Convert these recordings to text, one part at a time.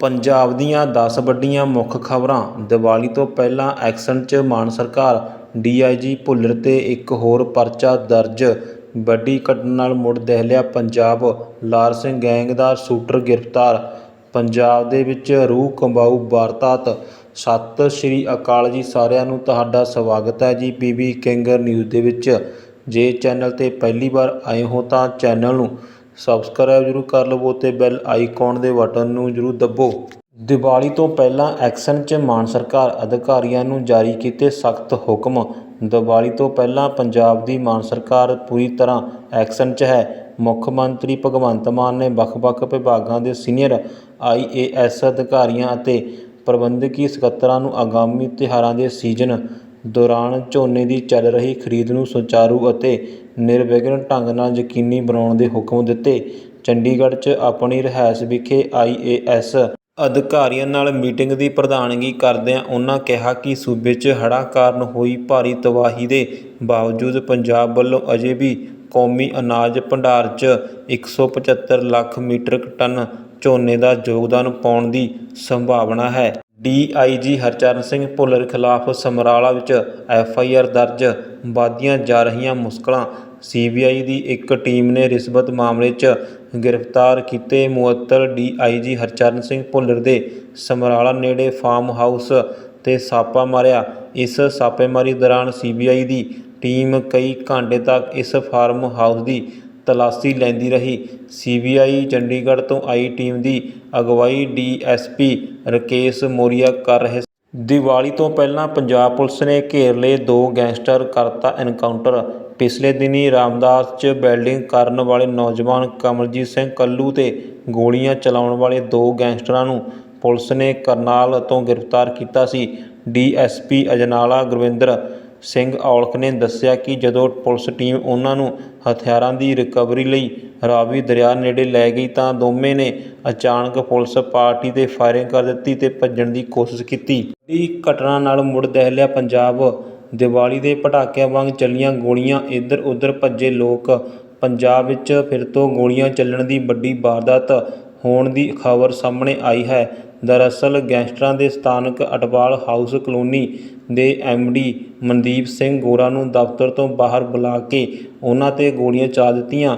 ਪੰਜਾਬ ਦੀਆਂ ਦਸ ਵੱਡੀਆਂ ਮੁੱਖ ਖਬਰਾਂ। ਦੀਵਾਲੀ ਤੋਂ ਪਹਿਲਾਂ ਐਕਸ਼ਨ 'ਚ ਮਾਨ ਸਰਕਾਰ ਡੀਆਈਜੀ ਭੁੱਲਰ ਤੇ ਇੱਕ ਹੋਰ ਪਰਚਾ ਦਰਜ। ਵੱਡੀ ਘਟਨਾ ਨਾਲ ਮੁੜ ਦਹਿਲਿਆ ਪੰਜਾਬ। ਲਾਰ ਸਿੰਘ ਗੈਂਗ ਦਾ ਸ਼ੂਟਰ ਗ੍ਰਿਫਤਾਰ। ਪੰਜਾਬ ਦੇ ਵਿੱਚ ਰੂਹ ਕੰਬਾਊ ਵਾਰਦਾਤ ਸਤਿ ਸ਼੍ਰੀ ਅਕਾਲ ਜੀ ਸਾਰਿਆਂ ਨੂੰ ਤੁਹਾਡਾ ਸਵਾਗਤ ਹੈ ਜੀ ਪੀਬੀ ਕਿੰਗਰ ਨਿਊਜ਼ ਦੇ ਵਿੱਚ। ਜੇ ਚੈਨਲ ਤੇ ਪਹਿਲੀ ਵਾਰ ਆਏ ਹੋ ਤਾਂ ਚੈਨਲ ਨੂੰ ਸਬਸਕ੍ਰਾਈਬ ਜ਼ਰੂਰ ਕਰ ਲਵੋ ਅਤੇ ਬੈਲ ਆਈਕਨ ਦੇ ਬਟਨ ਨੂੰ ਜ਼ਰੂਰ ਦੱਬੋ। ਦੀਵਾਲੀ ਤੋਂ ਪਹਿਲਾਂ ਐਕਸ਼ਨ 'ਚ ਮਾਨ ਸਰਕਾਰ ਅਧਿਕਾਰੀਆਂ ਨੂੰ ਜਾਰੀ ਕੀਤੇ ਸਖਤ ਹੁਕਮ। ਦੀਵਾਲੀ ਤੋਂ ਪਹਿਲਾਂ ਪੰਜਾਬ ਦੀ ਮਾਨ ਸਰਕਾਰ ਪੂਰੀ ਤਰ੍ਹਾਂ ਐਕਸ਼ਨ 'ਚ ਹੈ। ਮੁੱਖ ਮੰਤਰੀ ਭਗਵੰਤ ਮਾਨ ਨੇ ਵੱਖ-ਵੱਖ ਵਿਭਾਗਾਂ ਦੇ ਸੀਨੀਅਰ ਆਈਏਐਸ ਅਧਿਕਾਰੀਆਂ ਅਤੇ ਪ੍ਰਬੰਧਕੀ ਸਕੱਤਰਾਂ ਨੂੰ ਆਗਾਮੀ ਤਿਉਹਾਰਾਂ ਦੇ ਸੀਜ਼ਨ ਦੌਰਾਨ ਝੋਨੇ ਦੀ ਚੱਲ ਰਹੀ ਖਰੀਦ ਨੂੰ ਸੁਚਾਰੂ ਅਤੇ ਨਿਰਵਿਘਨ ਢੰਗ ਨਾਲ ਯਕੀਨੀ ਬਣਾਉਣ ਦੇ ਹੁਕਮ ਦਿੱਤੇ। ਚੰਡੀਗੜ੍ਹ 'ਚ ਆਪਣੀ ਰਿਹਾਇਸ਼ ਵਿਖੇ ਆਈਏਐਸ ਅਧਿਕਾਰੀਆਂ ਨਾਲ ਮੀਟਿੰਗ ਦੀ ਪ੍ਰਧਾਨਗੀ ਕਰਦਿਆਂ ਉਨ੍ਹਾਂ ਕਿਹਾ ਕਿ ਸੂਬੇ 'ਚ ਹੜ੍ਹਾਂ ਕਾਰਨ ਹੋਈ ਭਾਰੀ ਤਬਾਹੀ ਦੇ ਬਾਵਜੂਦ ਪੰਜਾਬ ਵੱਲੋਂ ਅਜੇ ਵੀ ਕੌਮੀ ਅਨਾਜ ਭੰਡਾਰ 'ਚ 175 ਲੱਖ ਮੀਟ੍ਰਿਕ ਟਨ ਝੋਨੇ ਦਾ ਯੋਗਦਾਨ ਪਾਉਣ ਦੀ ਸੰਭਾਵਨਾ ਹੈ। ਡੀਆਈਜੀ ਹਰਚਰਨ ਸਿੰਘ ਭੁੱਲਰ ਖਿਲਾਫ ਸਮਰਾਲਾ ਵਿੱਚ ਐਫਆਈਆਰ ਦਰਜ ਵਧਦੀਆਂ ਜਾ ਰਹੀਆਂ ਮੁਸ਼ਕਲਾਂ, ਸੀਬੀਆਈ ਦੀ ਇੱਕ ਟੀਮ ਨੇ ਰਿਸ਼ਵਤ ਮਾਮਲੇ 'ਚ ਗ੍ਰਿਫਤਾਰ ਕੀਤੇ ਮੁਅੱਤਲ ਡੀਆਈਜੀ ਹਰਚਰਨ ਸਿੰਘ ਭੁੱਲਰ ਦੇ ਸਮਰਾਲਾ ਨੇੜੇ ਫਾਰਮ ਹਾਊਸ 'ਤੇ ਛਾਪਾ ਮਾਰਿਆ। ਇਸ ਛਾਪੇਮਾਰੀ ਦੌਰਾਨ ਸੀਬੀਆਈ ਦੀ ਟੀਮ ਕਈ ਘੰਟੇ ਤੱਕ ਇਸ ਫਾਰਮ ਹਾਊਸ ਦੀ ਤਲਾਸ਼ੀ ਲੈਂਦੀ ਰਹੀ। ਸੀਬੀਆਈ ਚੰਡੀਗੜ੍ਹ ਤੋਂ ਆਈ ਟੀਮ ਦੀ ਅਗਵਾਈ ਡੀਐਸਪੀ ਰਕੇਸ਼ ਮੋਰੀਆ ਕਰ ਰਹੇ ਦੀਵਾਲੀ ਤੋਂ ਪਹਿਲਾਂ ਪੰਜਾਬ ਪੁਲਿਸ ਨੇ ਘੇਰ ਲਏ ਦੋ ਗੈਂਗਸਟਰ ਕਰਤਾ ਐਨਕਾਊਂਟਰ। ਪਿਛਲੇ ਦਿਨੀ ਰਾਮਦਾਸ 'ਚ ਵੈਲਡਿੰਗ ਕਰਨ ਵਾਲੇ ਨੌਜਵਾਨ ਕਮਲਜੀਤ ਸਿੰਘ ਕੱਲੂ ਤੇ ਗੋਲੀਆਂ ਚਲਾਉਣ ਵਾਲੇ ਦੋ ਗੈਂਗਸਟਰਾਂ ਨੂੰ ਪੁਲਿਸ ਨੇ ਕਰਨਾਲ ਤੋਂ ਗ੍ਰਿਫਤਾਰ ਕੀਤਾ ਸੀ। ਡੀਐਸਪੀ ਅਜਨਾਲਾ ਗੁਰਵਿੰਦਰ ਸਿੰਘ ਔਲਖ ਨੇ ਦੱਸਿਆ ਕਿ ਜਦੋਂ ਪੁਲਿਸ ਟੀਮ ਉਹਨਾਂ ਨੂੰ ਹਥਿਆਰਾਂ ਦੀ ਰਿਕਵਰੀ ਲਈ ਰਾਵੀ ਦਰਿਆ ਨੇੜੇ ਲੈ ਗਈ ਤਾਂ ਦੋਵੇਂ ਨੇ ਅਚਾਨਕ ਪੁਲਿਸ ਪਾਰਟੀ 'ਤੇ ਫਾਇਰਿੰਗ ਕਰ ਦਿੱਤੀ ਅਤੇ ਭੱਜਣ ਦੀ ਕੋਸ਼ਿਸ਼ ਕੀਤੀ। ਇਹ ਘਟਨਾ ਨਾਲ ਮੁੜ ਦਹਿਲਿਆ ਪੰਜਾਬ, ਦੀਵਾਲੀ ਦੇ ਪਟਾਕਿਆਂ ਵਾਂਗ ਚੱਲੀਆਂ ਗੋਲੀਆਂ ਇੱਧਰ ਉੱਧਰ ਭੱਜੇ ਲੋਕ। ਪੰਜਾਬ ਵਿੱਚ ਫਿਰ ਤੋਂ ਗੋਲੀਆਂ ਚੱਲਣ ਦੀ ਵੱਡੀ ਵਾਰਦਾਤ ਹੋਣ ਦੀ ਖਬਰ ਸਾਹਮਣੇ ਆਈ ਹੈ। ਦਰਅਸਲ ਗੈਂਗਸਟਰਾਂ ਦੇ ਸਥਾਨਕ ਅਟਵਾਲ ਹਾਊਸ ਕਲੋਨੀ ਦੇ ਐਮਡੀ ਮਨਦੀਪ ਸਿੰਘ ਗੋਰਾ ਨੂੰ ਦਫ਼ਤਰ ਤੋਂ ਬਾਹਰ ਬੁਲਾ ਕੇ ਉਹਨਾਂ ਤੇ ਗੋਲੀਆਂ ਚਲਾ ਦਿੱਤੀਆਂ।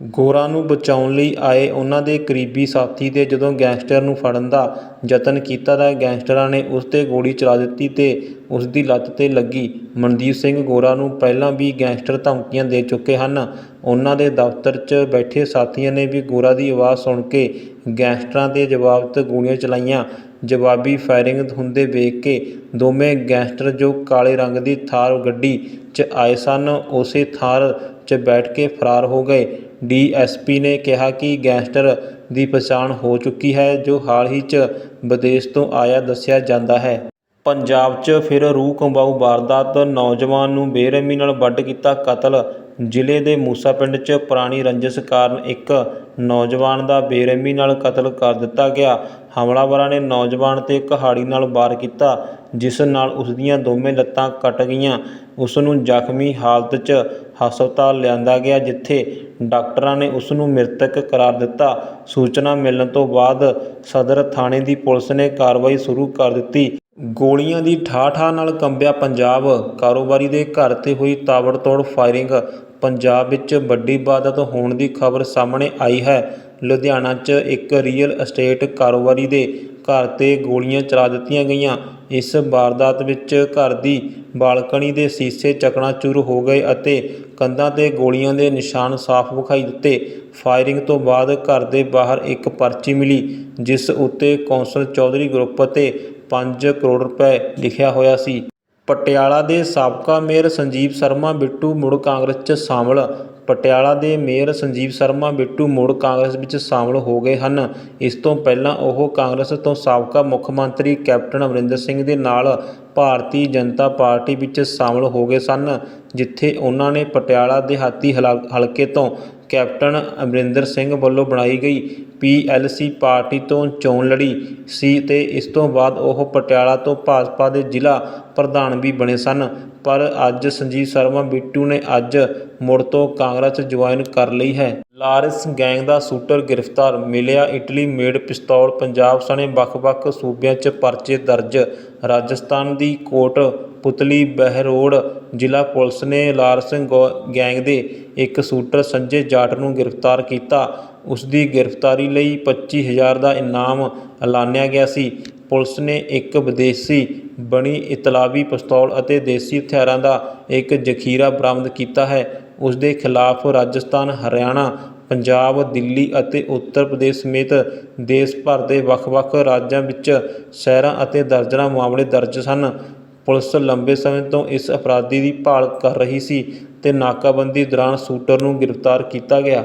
ਗੋਰਾ ਨੂੰ ਬਚਾਉਣ ਲਈ ਆਏ ਉਹਨਾਂ ਦੇ ਕਰੀਬੀ ਸਾਥੀ ਤੇ ਜਦੋਂ ਗੈਂਗਸਟਰ ਨੂੰ ਫੜਨ ਦਾ ਯਤਨ ਕੀਤਾ ਤਾਂ ਗੈਂਗਸਟਰਾਂ ਨੇ ਉਸ ਤੇ ਗੋਲੀ ਚਲਾ ਦਿੱਤੀ ਤੇ ਉਸ ਦੀ ਲੱਤ ਤੇ ਲੱਗੀ। ਮਨਦੀਪ ਸਿੰਘ ਗੋਰਾ ਨੂੰ ਪਹਿਲਾਂ ਵੀ ਗੈਂਗਸਟਰ ਧਮਕੀਆਂ ਦੇ ਚੁੱਕੇ ਹਨ। ਉਹਨਾਂ ਦੇ ਦਫ਼ਤਰ 'ਚ ਬੈਠੇ ਸਾਥੀਆਂ ਨੇ ਵੀ ਗੋਰਾ ਦੀ ਆਵਾਜ਼ ਸੁਣ ਕੇ ਗੈਂਗਸਟਰਾਂ ਦੇ ਜਵਾਬ 'ਤੇ ਗੋਲੀਆਂ ਚਲਾਈਆਂ। ਜਵਾਬੀ ਫਾਇਰਿੰਗ ਹੁੰਦੇ ਵੇਖ ਕੇ ਦੋਵੇਂ ਗੈਂਗਸਟਰ ਜੋ ਕਾਲੇ ਰੰਗ ਦੀ ਥਾਰ ਗੱਡੀ 'ਚ ਆਏ ਸਨ, ਉਸੇ ਥਾਰ 'ਚ ਬੈਠ ਕੇ ਫਰਾਰ ਹੋ ਗਏ। ਡੀਐਸਪੀ ਨੇ ਕਿਹਾ ਕਿ ਗੈਂਗਸਟਰ ਦੀ ਪਛਾਣ ਹੋ ਚੁੱਕੀ ਹੈ, ਜੋ ਹਾਲ ਹੀ 'ਚ ਵਿਦੇਸ਼ ਤੋਂ ਆਇਆ ਦੱਸਿਆ ਜਾਂਦਾ ਹੈ। ਪੰਜਾਬ 'ਚ ਫਿਰ ਰੂਹ ਕੰਬਾਊ ਵਾਰਦਾਤ, ਨੌਜਵਾਨ ਨੂੰ ਬੇਰਹਿਮੀ ਨਾਲ ਵੱਢ ਕੀਤਾ ਕਤਲ ਜ਼ਿਲ੍ਹੇ ਦੇ ਮੂਸਾ ਪਿੰਡ 'ਚ ਪੁਰਾਣੀ ਰੰਜਿਸ਼ ਕਾਰਨ ਇੱਕ ਨੌਜਵਾਨ ਦਾ ਬੇਰਹਿਮੀ ਨਾਲ ਕਤਲ ਕਰ ਦਿੱਤਾ ਗਿਆ। ਹਮਲਾਵਰਾਂ ਨੇ ਨੌਜਵਾਨ ਤੇ ਕੁਹਾੜੀ ਨਾਲ ਵਾਰ ਕੀਤਾ, ਜਿਸ ਨਾਲ ਉਸ ਦੀਆਂ ਦੋਵੇਂ ਲੱਤਾਂ ਕੱਟ ਗਈਆਂ। ਉਸ ਨੂੰ ਜ਼ਖਮੀ ਹਾਲਤ 'ਚ ਹਸਪਤਾਲ ਲਿਆਂਦਾ ਗਿਆ, ਜਿੱਥੇ ਡਾਕਟਰਾਂ ਨੇ ਉਸ ਨੂੰ ਮ੍ਰਿਤਕ ਕਰਾਰ ਦਿੱਤਾ। ਸੂਚਨਾ ਮਿਲਣ ਤੋਂ ਬਾਅਦ ਸਦਰ ਥਾਣੇ ਦੀ ਪੁਲਿਸ ਨੇ ਕਾਰਵਾਈ ਸ਼ੁਰੂ ਕਰ ਦਿੱਤੀ। ਗੋਲੀਆਂ ਦੀ ਠਾਹ ਠਾਹ ਨਾਲ ਕੰਬਿਆ ਪੰਜਾਬ। ਕਾਰੋਬਾਰੀ ਦੇ ਘਰ ਤੇ ਹੋਈ ਤਾਬੜਤੋੜ ਫਾਇਰਿੰਗ। ਪੰਜਾਬ ਵਿੱਚ ਵੱਡੀ ਵਾਰਦਾਤ ਹੋਣ ਦੀ ਖਬਰ ਸਾਹਮਣੇ ਆਈ ਹੈ। ਲੁਧਿਆਣਾ 'ਚ ਇੱਕ ਰੀਅਲ ਅਸਟੇਟ ਕਾਰੋਬਾਰੀ ਦੇ ਘਰ ਤੇ ਗੋਲੀਆਂ ਚਲਾ ਦਿੱਤੀਆਂ ਗਈਆਂ। ਇਸ ਵਾਰਦਾਤ ਵਿੱਚ ਘਰ ਦੀ ਬਾਲਕਨੀ ਦੇ ਸੀਸੇ ਚਕਨਾਚੂਰ ਹੋ ਗਏ ਅਤੇ ਕੰਧਾਂ ਤੇ ਗੋਲੀਆਂ ਦੇ ਨਿਸ਼ਾਨ ਸਾਫ਼ ਵਿਖਾਈ ਦਿੱਤੇ। ਫਾਇਰਿੰਗ ਤੋਂ ਬਾਅਦ ਘਰ ਦੇ ਬਾਹਰ ਇੱਕ ਪਰਚੀ ਮਿਲੀ, ਜਿਸ ਉੱਤੇ ਕੌਂਸਲ ਚੌਧਰੀ ਗਰੁੱਪ ਅਤੇ 5 ਕਰੋੜ ਰੁਪਏ ਲਿਖਿਆ ਹੋਇਆ ਸੀ। ਪਟਿਆਲਾ ਦੇ ਸਾਬਕਾ ਮੇਅਰ ਸੰਜੀਵ ਸ਼ਰਮਾ, ਬਿੱਟੂ ਮੁੜ ਕਾਂਗਰਸ 'ਚ ਸ਼ਾਮਲ ਪਟਿਆਲਾ ਦੇ ਮੇਅਰ ਸੰਜੀਵ ਸ਼ਰਮਾ, ਬਿੱਟੂ ਮੁੜ ਕਾਂਗਰਸ ਵਿੱਚ ਸ਼ਾਮਲ ਹੋ ਗਏ ਹਨ। ਇਸ ਤੋਂ ਪਹਿਲਾਂ ਉਹ ਕਾਂਗਰਸ ਤੋਂ ਸਾਬਕਾ ਮੁੱਖ ਮੰਤਰੀ ਕੈਪਟਨ ਅਮਰਿੰਦਰ ਸਿੰਘ ਦੇ ਨਾਲ ਭਾਰਤੀ ਜਨਤਾ ਪਾਰਟੀ ਵਿੱਚ ਸ਼ਾਮਲ ਹੋ ਗਏ ਸਨ, ਜਿੱਥੇ ਉਹਨਾਂ ਨੇ ਪਟਿਆਲਾ ਦਿਹਾਤੀ ਹਲਾ- ਹਲਕੇ ਤੋਂ ਕੈਪਟਨ ਅਮਰਿੰਦਰ ਸਿੰਘ ਵੱਲੋਂ ਬਣਾਈ ਗਈ ਪੀਐਲਸੀ ਪਾਰਟੀ ਤੋਂ ਚੋਣ ਲੜੀ ਸੀ ਅਤੇ ਇਸ ਤੋਂ ਬਾਅਦ ਉਹ ਪਟਿਆਲਾ ਤੋਂ ਭਾਜਪਾ ਦੇ ਜ਼ਿਲ੍ਹਾ ਪ੍ਰਧਾਨ ਵੀ ਬਣੇ ਸਨ। ਪਰ ਅੱਜ ਸੰਜੀਵ ਸ਼ਰਮਾ, ਬਿੱਟੂ ਨੇ ਅੱਜ ਮੁੜ ਤੋਂ ਕਾਂਗਰਸ ਜੁਆਇਨ ਕਰ ਲਈ ਹੈ। ਲਾਰੈਂਸ ਗੈਂਗ ਦਾ ਸ਼ੂਟਰ ਗ੍ਰਿਫਤਾਰ, ਮਿਲਿਆ ਇਟਲੀ ਮੇਡ ਪਿਸਤੌਲ, ਪੰਜਾਬ ਸਣੇ ਵੱਖ-ਵੱਖ ਸੂਬਿਆਂ 'ਚ ਪਰਚੇ ਦਰਜ, ਰਾਜਸਥਾਨ ਦੀ ਕੋਟ ਪੁਤਲੀ ਬਹਿਰੋੜ ਜ਼ਿਲ੍ਹਾ ਪੁਲਿਸ ਨੇ ਲਾਰੈਂਸ ਗੋ- ਗੈਂਗ ਦੇ ਇੱਕ ਸ਼ੂਟਰ ਸੰਜੇ ਜਾਟ ਨੂੰ ਗ੍ਰਿਫਤਾਰ ਕੀਤਾ। ਉਸ ਦੀ ਗ੍ਰਿਫਤਾਰੀ ਲਈ ਪੱਚੀ ਹਜ਼ਾਰ ਦਾ ਇਨਾਮ ਐਲਾਨਿਆ ਗਿਆ ਸੀ। ਪੁਲਿਸ ਨੇ ਇੱਕ ਵਿਦੇਸ਼ੀ ਬਣੀ ਇਤਲਾਵੀ ਪਿਸਤੌਲ ਅਤੇ ਦੇਸੀ ਹਥਿਆਰਾਂ ਦਾ ਇੱਕ ਜ਼ਖੀਰਾ ਬਰਾਮਦ ਕੀਤਾ ਹੈ। ਉਸ ਦੇ ਖਿਲਾਫ ਰਾਜਸਥਾਨ, ਹਰਿਆਣਾ, ਪੰਜਾਬ, ਦਿੱਲੀ ਅਤੇ ਉੱਤਰ ਪ੍ਰਦੇਸ਼ ਸਮੇਤ ਦੇਸ਼ ਭਰ ਦੇ ਵੱਖ-ਵੱਖ ਰਾਜਾਂ ਵਿੱਚ ਸ਼ਹਿਰਾਂ ਅਤੇ ਦਰਜਨਾਂ ਮਾਮਲੇ ਦਰਜ ਸਨ। ਪੁਲਿਸ ਲੰਬੇ ਸਮੇਂ ਤੋਂ ਇਸ ਅਪਰਾਧੀ ਦੀ ਭਾਲ ਕਰ ਰਹੀ ਸੀ ਅਤੇ ਨਾਕਾਬੰਦੀ ਦੌਰਾਨ ਸ਼ੂਟਰ ਨੂੰ ਗ੍ਰਿਫਤਾਰ ਕੀਤਾ ਗਿਆ।